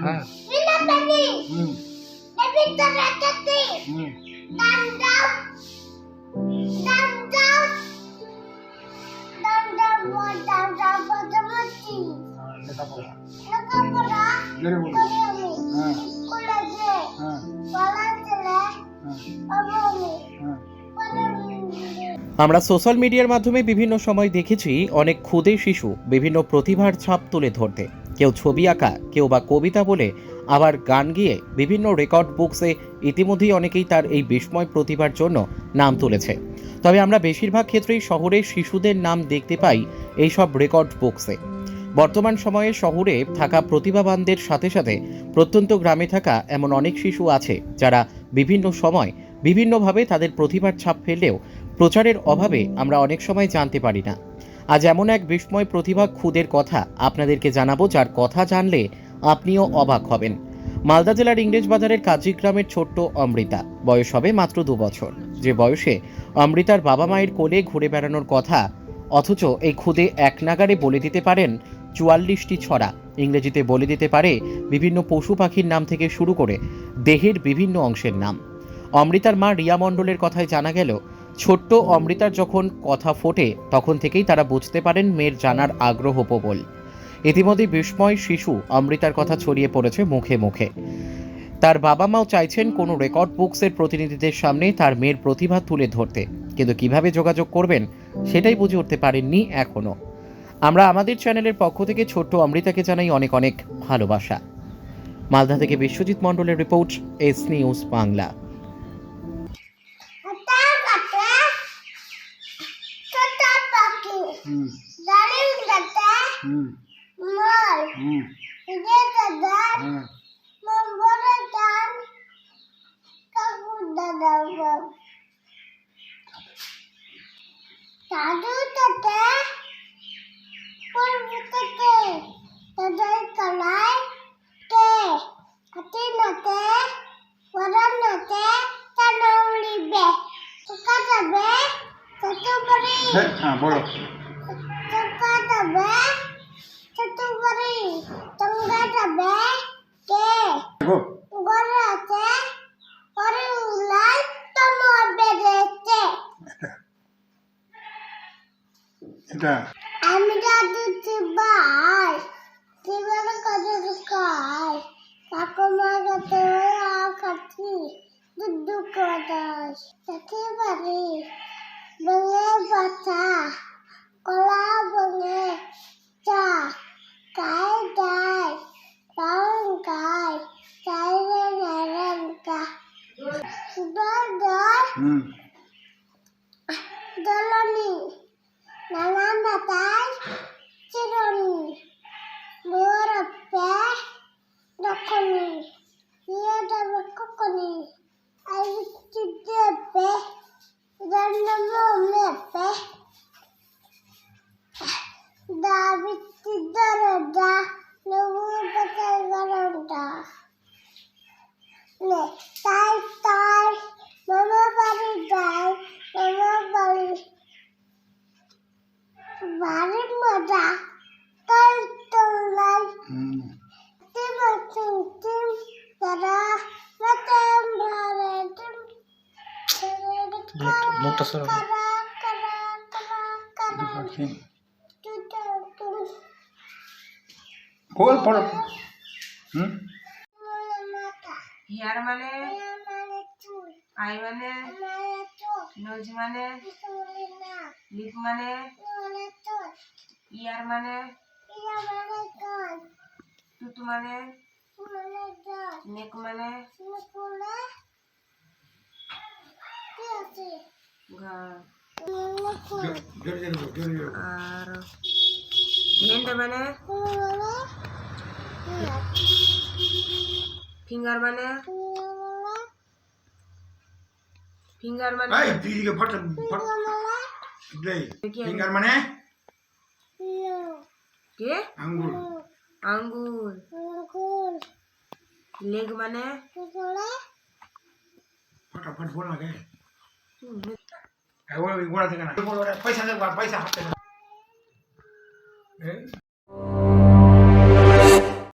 হ্যাঁ। আমরা সোশ্যাল মিডিয়ার মাধ্যমে বিভিন্ন সময় দেখেছি অনেক ক্ষুদে শিশু বিভিন্ন প্রতিভার ছাপ তুলে ধরতে। কেউ ছবি আঁকা, কেউ বা কবিতা বলে আবার গান গিয়ে বিভিন্ন রেকর্ড বুকসে ইতিমধ্যেই অনেকেই তার এই বিস্ময় প্রতিভার জন্য নাম তুলেছে। তবে আমরা বেশিরভাগ ক্ষেত্রেই শহরের শিশুদের নাম দেখতে পাই এইসব রেকর্ড বুকসে। বর্তমান সময়ে শহরে থাকা প্রতিভাবানদের সাথে সাথে প্রত্যন্ত গ্রামে থাকা এমন অনেক শিশু আছে যারা বিভিন্ন সময় বিভিন্নভাবে তাদের প্রতিভার ছাপ ফেললেও প্রচারের অভাবে আমরা অনেক সময় জানতে পারি না। আজ এমন এক বিস্ময় প্রতিভা খুদের কথা আপনাদেরকে জানাব, যার কথা জানলে আপনিও অবাক হবেন। মালদা জেলার ইংরেজ বাজারের কাজী গ্রামের ছোট্ট অমৃতা। বয়স হবে মাত্র দু বছর। যে বয়সে অমৃতার বাবা মায়ের কোলে ঘুরে বেড়ানোর কথা, অথচ এই খুদে এক নাগারে বলে দিতে পারেন চুয়াল্লিশটি ছড়া। ইংরেজিতে বলে দিতে পারে বিভিন্ন পশু পাখির নাম থেকে শুরু করে দেহের বিভিন্ন অংশের নাম। অমৃতার মা রিয়া মণ্ডলের কথায় জানা গেল ছোট্ট অমৃতার যখন কথা ফোটে, তখন থেকেই তারা বুঝতে পারেন মেয়ের জানার আগ্রহ প্রবল। ইতিমধ্যে বিস্ময় শিশু অমৃতার কথা ছড়িয়ে পড়েছে মুখে মুখে। তার বাবা মাও চাইছেন কোনো রেকর্ড বুকসের প্রতিনিধিদের সামনে তার মেয়ের প্রতিভা তুলে ধরতে। কিন্তু কীভাবে যোগাযোগ করবেন, সেটাই বুঝে উঠতে পারেননি এখনও। আমরা আমাদের চ্যানেলের পক্ষ থেকে ছোট্ট অমৃতাকে জানাই অনেক অনেক ভালোবাসা। মালদা থেকে বিশ্বজিৎ মণ্ডলের রিপোর্ট, এস নিউজ বাংলা। হ্যাঁ nate, tanam libe, suka tabe, satu beri, হ্যাঁ হ্যাঁ বলো এটা আমি দাদু ভাই জীবন কত খাই ঠাকুমার কাছে খাচ্ছি দুধু কদাস খেতে পারি বঙে বাচ্চা কলা বঙে চা গাই গাই রং গাই চাইরে নারায়ণ কা দর দর হুম দলনি Malam batas cironi, borope dokoni, ia dapat kokoni, ayu cudepe, dan lepe, David tidarada, lebu batal garanda, le tai tai, mama মুখটা টুম বল পড়ো হুম ইয়ার মানে? আই মানে? চুল মানে? লিপ মানে? ইয়ার মানে? মানে টুটু মানে? Ini ke mana? Sini pula. Enggak. Ini mana? Pinggar mana? Pinggar mana? Ay, didi ke phat phat. Dai. Pinggar mana? Ke? anggur লেগ মানে মুকুলা ফটাফট বল না কে হুম, এই ওই গোড়া থেকে না পয়সা দেবো পয়সা হাতে এই